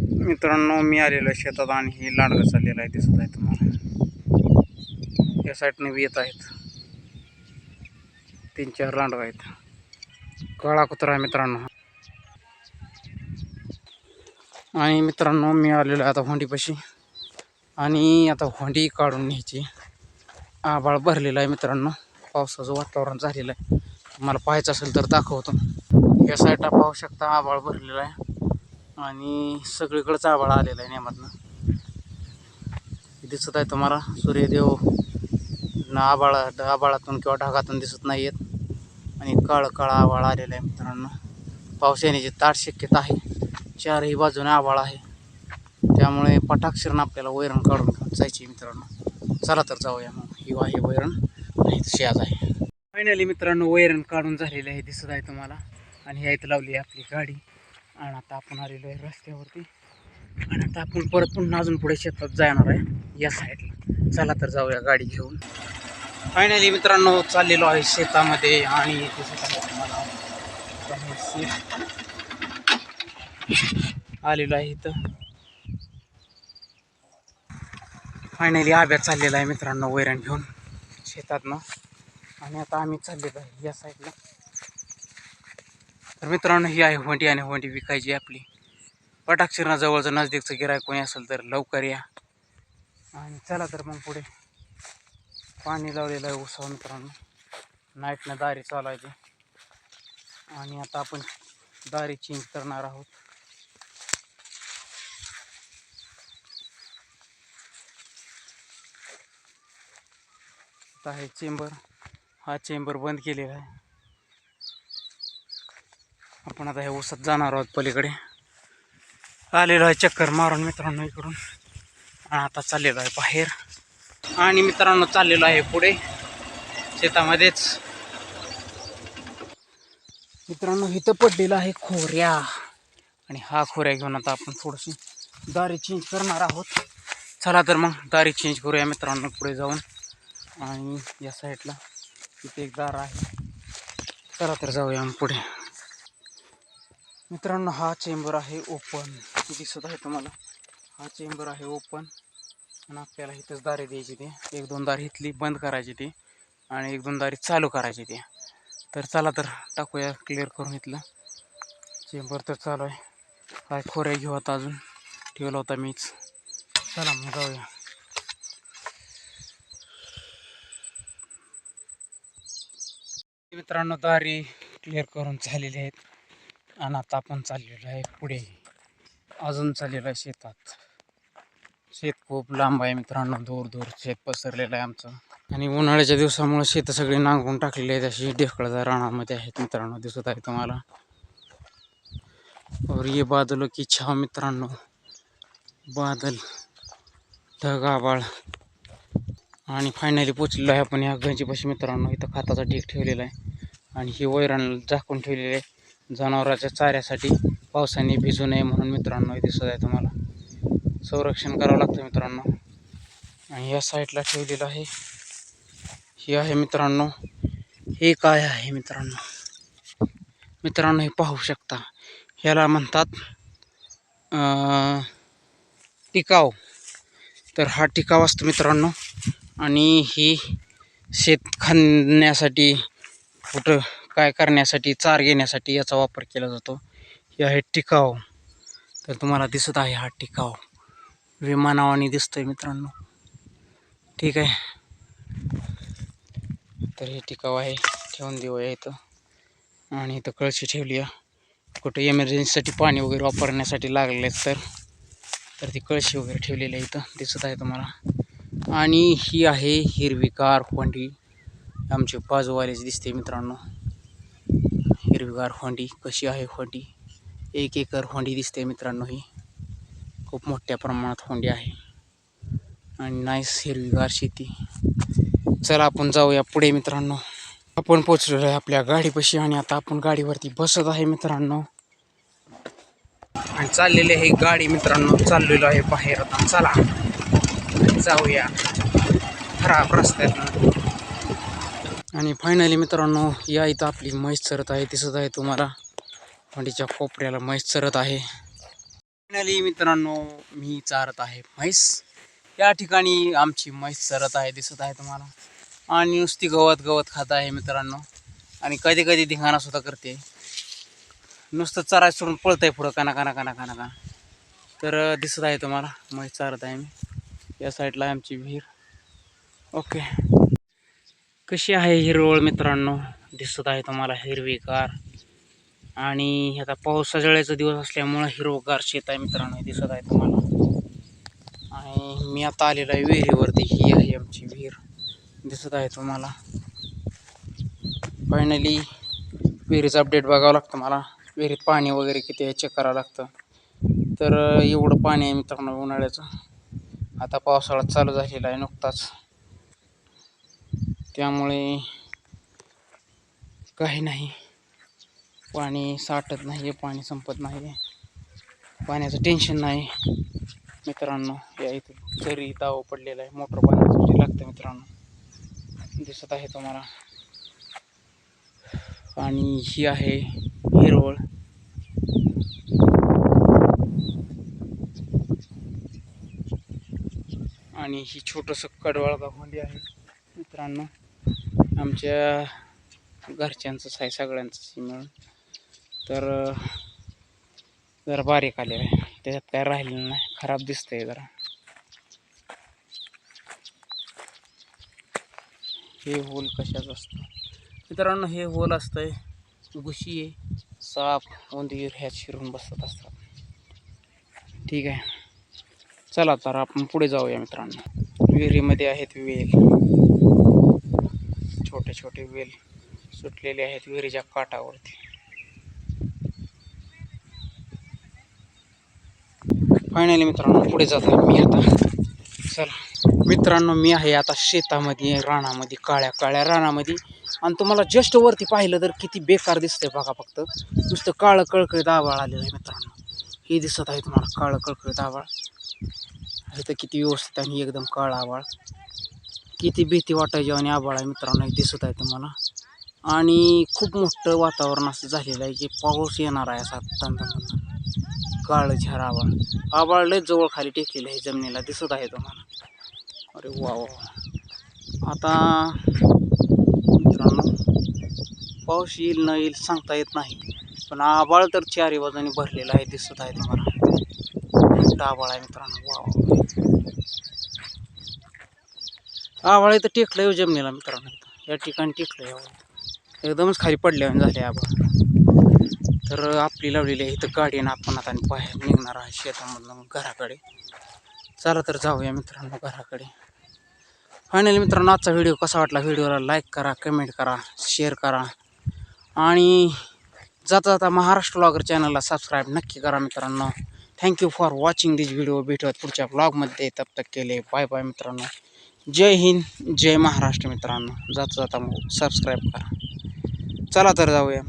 मित्रांनो मी आलेलो आहे शेतात आणि ही लांडगं चाललेला आहे दिसत आहे तुम्हाला. या साईडने बी येत आहेत. तीन चार लांडगा आहेत. काळा कुत्रा आहे मित्रांनो आणि मित्रांनो मी आलेलो आहे आता होंडीपाशी. आणि आता होंडी काढून न्यायची. आबाळ भरलेला आहे मित्रांनो. पावसाचं वातावरण झालेलं आहे. मला पाहायचं असेल तर दाखवतो. या साईडला पाहू शकता आबाळ भरलेला आहे. आणि सगळीकडंच आभाळ आलेला आहे नेमातनं. दिसत आहे तुम्हाला सूर्यदेव ना आबाळा आबाळातून किंवा ढगातून दिसत नाही आहेत. आणि काळं काळं आभाळ आलेलं आहे मित्रांनो. पाऊस येण्याची ताट शक्यता आहे. चारही बाजूने आभाळ आहे. त्यामुळे पटाक्षरनं आपल्याला वैरण काढून घेऊन जायची मित्रांनो. चला तर जाऊया मग. हिवा आहे वैरण नाही तशी आज आहे. फायनली मित्रांनो वैरण काढून झालेलं आहे दिसत आहे तुम्हाला. आणि ह्या इथं लावली आहे आपली गाडी. आणि आता आपण आलेलो आहे रस्त्यावरती. आणि आता आपण परत पुन्हा अजून पुढे शेतात जाणार आहे या साईडला चला तर जाऊया गाडी घेऊन. फायनली मित्रांनो चाललेलो आहे शेतामध्ये आणि आलेलो आहे इथं. फायनली आब्यात चाललेला आहे मित्रांनो वैरण घेऊन शेतातनं. आणि आता आम्ही चाललेलो आहे या साईडला तर मित्रांनो ही आहे होंडी आणि होंडी विकायची आपली. पटाक्षरणाजवळचं नजदीकचं गिराय कोणी असेल तर लवकर या. आणि चला तर मग पुढे. पाणी लावलेलं आहे उसाव मित्रांनो. नाईटनं दारी चालायची आणि आता आपण दारी चेंज करणार आहोत. आता आहे चेंबर हा चेंबर बंद केलेला आहे. आपण आता हे ऊसात जाणार आहोत पलीकडे. आलेलो आहे चक्कर मारून मित्रांनो इकडून. आणि आता चाललेलो आहे बाहेर. आणि मित्रांनो चाललेलो आहे पुढे. शेतामध्येच. मित्रांनो इथं पडलेलं आहे खोऱ्या. आणि हा खोऱ्या घेऊन आता आपण थोडीशी दारी चेंज करणार आहोत. चला तर मग दारी चेंज करूया मित्रांनो पुढे जाऊन. आणि या साईडला इथे एक दार आहे. चला तर जाऊया मग पुढे. मित्रांनो हा चेंबर आहे ओपन. दिसत आहे तुम्हाला? हा चेंबर आहे ओपन. आणि आपल्याला इथंच दारे द्यायची ते. एक दोन दार इथली बंद करायची ती. आणि एक दोन दारी चालू करायची ती. तर चला तर टाकूया क्लिअर करून इथलं. चेंबर तर चालू आहे. काय खोऱ्या घेऊ आता अजून? ठेवला होता मीच. चला मग जाऊया. मित्रांनो दारी क्लिअर करून झालेली आहेत. आणि आता आपण चाललेलो आहे पुढे. अजून चाललेलो आहे शेतात. शेत खूप लांब आहे मित्रांनो दूर दूर शेत पसरलेलं आहे आमचं. आणि उन्हाळ्याच्या दिवसामुळे शेत सगळी नांगरून टाकलेली आहेत अशी ढेकळदार रानामध्ये आहेत मित्रांनो दिसत आहे तुम्हाला. और ये बादल की छाव मित्रांनो. बादल ढगाबाळ. आणि फायनली पोचलेलो आहे आपण या गंजीपाशी मित्रांनो इथं खताचा ढीक ठेवलेला आहे. आणि ही वैरण झाकून ठेवलेली आहे. जनावरांच्या चाऱ्यासाठी पावसाने भिजू नये म्हणून मित्रांनो हे दिसत आहे तुम्हाला. संरक्षण करावं लागतं मित्रांनो. आणि या साईडला ठेवलेलं आहे. हे आहे मित्रांनो. हे काय आहे मित्रांनो? मित्रांनो हे पाहू शकता. ह्याला म्हणतात टिकाव. तर हा टिकाव असतो मित्रांनो. आणि ही शेत खांदण्यासाठी कुठं काय करण्यासाठी चार घेण्यासाठी याचा वापर केला जातो. हे आहे टिकाव तर तुम्हाला दिसत आहे हा टिकाव विमानावानी दिसतोय मित्रांनो. ठीक आहे. तर हे टिकाव आहे. ठेवून देऊया इथं. आणि इथं कळशी ठेवली आहे. कुठं एमर्जन्सीसाठी पाणी वगैरे वापरण्यासाठी लागले तर. तर ती कळशी वगैरे ठेवलेली आहे इथं. दिसत आहे तुम्हाला. आणि ही आहे हिरवीगार होंडी आमची बाजूवालीच दिसते मित्रांनो. हिरवीगार होंडी कशी आहे होंडी? एक एकर होंडी दिसते मित्रांनो ही. खूप मोठ्या प्रमाणात होंडी आहे. आणि नाईस हिरवीगार शेती. चला आपण जाऊया पुढे मित्रांनो. आपण पोचलेलो आहे आपल्या गाडीपाशी आणि आता आपण गाडीवरती बसत आहे मित्रांनो. आणि चाललेली आहे गाडी मित्रांनो चाललेलो आहे बाहेर. आता चला. जाऊया. खराब रस्त्यात आणि फायनली मित्रांनो या इथं आपली म्हैस चरत आहे दिसत आहे तुम्हाला. होंडीच्या कोपऱ्याला म्हैस चरत आहे. फायनली मित्रांनो मी चारत आहे म्हैस. या ठिकाणी आमची म्हैस चरत आहे दिसत आहे तुम्हाला. आणि नुसती गवत गवत खात आहे मित्रांनो. आणि कधी कधी धिंगाणा सुद्धा करते. नुसतं चराय सोडून आहे पुढं काना काना काना काना काना. तर दिसत आहे तुम्हाला म्हैस चारत आहे मी. या साईडला आहे आमची विहीर. ओके कशी आहे हिरवळ मित्रांनो? दिसत आहे तुम्हाला हिरवीगार. आणि आता पावसाळ्याचा दिवस असल्यामुळं हिरवगार शेत आहे मित्रांनो दिसत आहे तुम्हाला. आणि मी आता आलेलो आहे विहिरीवरती ही आहे आमची विहीर. दिसत आहे तुम्हाला. फायनली विहिरीचं अपडेट बघावं लागतं मला. विहिरीत पाणी वगैरे किती आहे चेक करावं लागतं. तर एवढं पाणी आहे मित्रांनो उन्हाळ्याचं. आता पावसाळा चालू झालेला आहे नुकताच. त्यामुळे काही नाही. पाणी साठत नाही आहे पाणी संपत नाही आहे पाण्याचं टेन्शन नाही. मित्रांनो या इथे जरी दाव पडलेला आहे. मोटर बांधण्यासाठी लागतं मित्रांनो. दिसत आहे तुम्हाला. आणि ही आहे हिरवळ. आणि ही छोटंसं कडवाळ गावंडी आहे मित्रांनो. आमच्या घरच्यांचंच आहे सगळ्यांचंच मिळून. तर जरा बारीक आलेलं आहे. त्याच्यात काय राहिलेलं नाही. खराब दिसतंय जरा. हे होल कशाचं असतं? मित्रांनो हे होल असतंय घुशी आहे साप उंदीर ह्यात शिरून बसत असतात. ठीक आहे. चला तर आपण पुढे जाऊया मित्रांनो. विहिरीमध्ये आहेत वेल मोठे वेल सुटलेले आहेत विहिरीच्या काठावरती. फायनली मित्रांनो पुढे जात आहे मी आता. चला. मित्रांनो मी आहे आता शेतामध्ये रानामध्ये काळ्या काळ्या रानामध्ये. आणि तुम्हाला जस्ट वरती पाहिलं तर किती बेकार दिसतंय बघा फक्त. नुसतं काळं कळकळीत आवाळ आलेलं आहे मित्रांनो. हे दिसत आहे तुम्हाला काळं कळकळीत आवाळ तर किती व्यवस्थित आणि एकदम काळा आवाळ किती भीती वाटायची आणि आबाळ आहे मित्रांनो दिसत आहे तुम्हाला. आणि खूप मोठं वातावरण असं झालेलं आहे की पाऊस येणार आहे असा तंतन काळ झार आबाळ आबाळ लय जवळ खाली टेकलेलं आहे जमिनीला दिसत आहे तुम्हाला. अरे वा वा आता मित्रांनो पाऊस येईल न येईल सांगता येत नाही पण आबाळ तर चारी बाजूनी भरलेला आहे दिसत आहे तुम्हाला. मोठं आबाळ आहे मित्रांनो वा. आवळा इथं टेकलं आहे जमिनीला मित्रांनो. या ठिकाणी टेकलं आहे एकदमच खाली पडल्यावर झाले आबाळ तर आपली लावलेली आहे इथं गाडी आणि आपण आता बाहेर निघणार आहे शेतामधून घराकडे. चला तर जाऊया मित्रांनो घराकडे. फायनली मित्रांनो आजचा व्हिडिओ कसा वाटला व्हिडिओला लाईक करा कमेंट करा शेअर करा. आणि जाता जाता महाराष्ट्र ब्लॉगर चॅनलला सबस्क्राईब नक्की करा मित्रांनो. Thank you for watching this video भेटूयात पुढच्या ब्लॉगमध्ये तब तक केले बाय बाय मित्रांनो. जय हिंद जय महाराष्ट्र मित्रांनो. जाता जाता मग सबस्क्राईब करा. चला तर जाऊया.